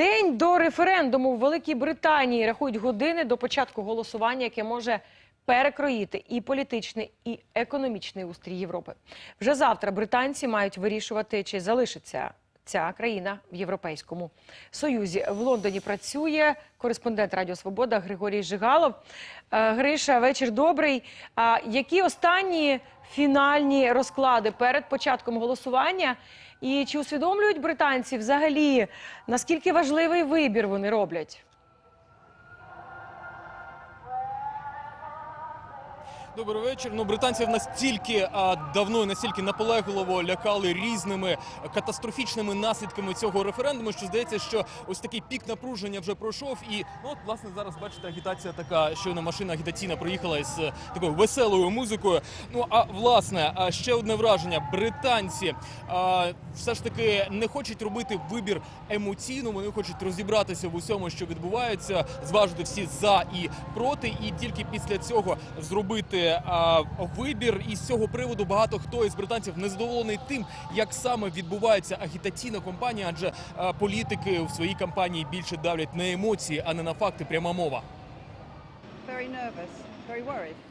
день до референдуму в Великій Британії рахують години до початку голосування, яке може перекроїти і політичний, і економічний устрій Європи. Вже завтра британці мають вирішувати, чи залишиться ця країна в Європейському Союзі. В Лондоні працює кореспондент Радіо Свобода Григорій Жигалов. Е, Гриша, вечір добрий. Які останні фінальні розклади перед початком голосування? І чи усвідомлюють британці взагалі, наскільки важливий вибір вони роблять? Добрий вечір. Ну, британців настільки а, давно і настільки наполегливо лякали різними катастрофічними наслідками цього референдуму, що здається, що ось такий пік напруження вже пройшов. І ну, от, власне, зараз бачите, агітація така, щойно машина агітаційна приїхала із е, такою веселою музикою. Ну а власне, ще одне враження: британці а, все ж таки не хочуть робити вибір емоційно. Вони хочуть розібратися в усьому, що відбувається, зважити всі за і проти, і тільки після цього зробити а, вибір. І з цього приводу багато хто із британців незадоволений тим, як саме відбувається агітаційна кампанія, адже а, політики в своїй кампанії більше давлять на емоції, а не на факти. Пряма мова. Very nervous.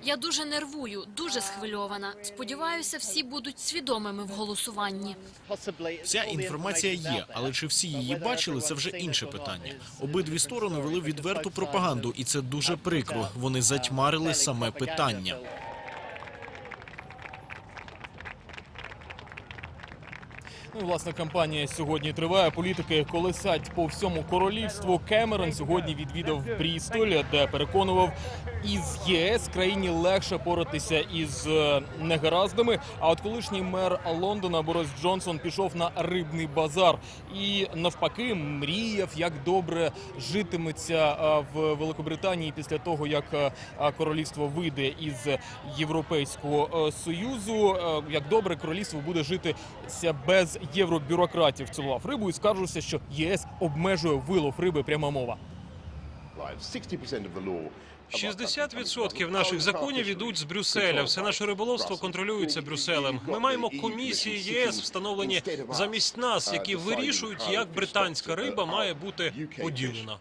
Я дуже нервую, дуже схвильована. Сподіваюся, всі будуть свідомими в голосуванні. Вся інформація є, але чи всі її бачили, це вже інше питання. Обидві сторони вели відверту пропаганду, і це дуже прикро. Вони затьмарили саме питання. Ну, власне, кампанія сьогодні триває. Політики колесать по всьому королівству. Кемерон сьогодні відвідав Брістоль, де переконував, із ЄС країні легше поратися із е, негараздами. А от колишній мер Лондона Борис Джонсон пішов на рибний базар і навпаки мріяв, як добре житиметься е, в Великобританії після того, як е, королівство вийде із Європейського союзу. Як добре королівство буде житися без євробюрократів. Цілував рибу і скаржився, що ЄС обмежує вилов риби. Пряма мова. 60% наших законів ідуть з Брюсселя. Все наше риболовство контролюється Брюсселем. Ми маємо комісії ЄС, встановлені замість нас, які вирішують, як британська риба має бути поділена.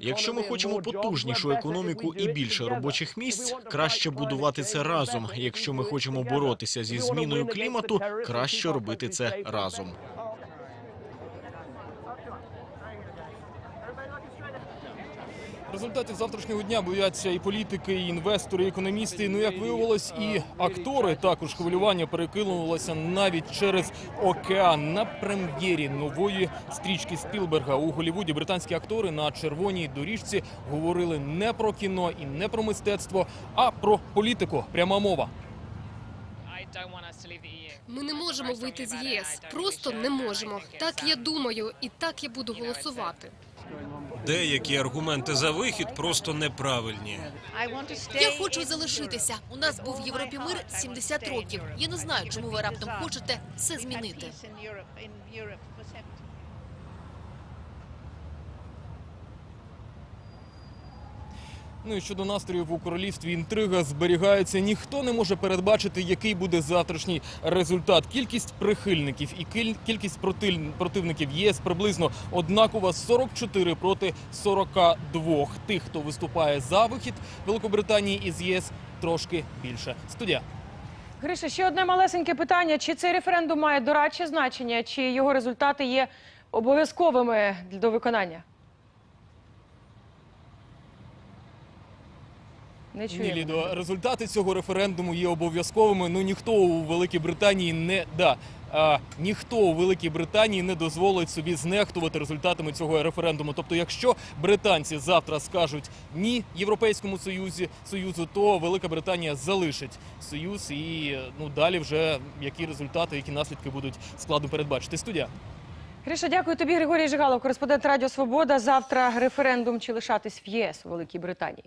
Якщо ми хочемо потужнішу економіку і більше робочих місць, краще будувати це разом. Якщо ми хочемо боротися зі зміною клімату, краще робити це разом. Результатів завтрашнього дня бояться і політики, і інвестори, і економісти. Ну як виявилось, і актори також хвилювання перекинулося навіть через океан на прем'єрі нової стрічки Спілберга у Голлівуді. Британські актори на червоній доріжці говорили не про кіно і не про мистецтво, а про політику. Пряма мова. Ми не можемо вийти з ЄС. Просто не можемо. Так я думаю, і так я буду голосувати. Деякі аргументи за вихід просто неправильні. Я хочу залишитися. У нас був в Європі мир 70 років. Я не знаю, чому ви раптом хочете все змінити. Ну і щодо настроїв у королівстві інтрига зберігається. Ніхто не може передбачити, який буде завтрашній результат. Кількість прихильників і кіль- кількість противників ЄС приблизно однакова 44 проти 42. Тих, хто виступає за вихід Великобританії із ЄС, трошки більше. Студія. Гриша, ще одне малесеньке питання: чи цей референдум має дорадче значення, чи його результати є обов'язковими до виконання? Не Ні. Лідо, результати цього референдуму є обов'язковими. Ну ніхто у Великій Британії не да. А, ніхто у Великій Британії не дозволить собі знехтувати результатами цього референдуму. Тобто, якщо британці завтра скажуть ні Європейському Союзі Союзу, то Велика Британія залишить союз і ну далі вже які результати, які наслідки будуть складно передбачити. Студія. Гриша, дякую тобі, Григорій Жигалов, кореспондент Радіо Свобода. Завтра референдум чи лишатись в ЄС у Великій Британії.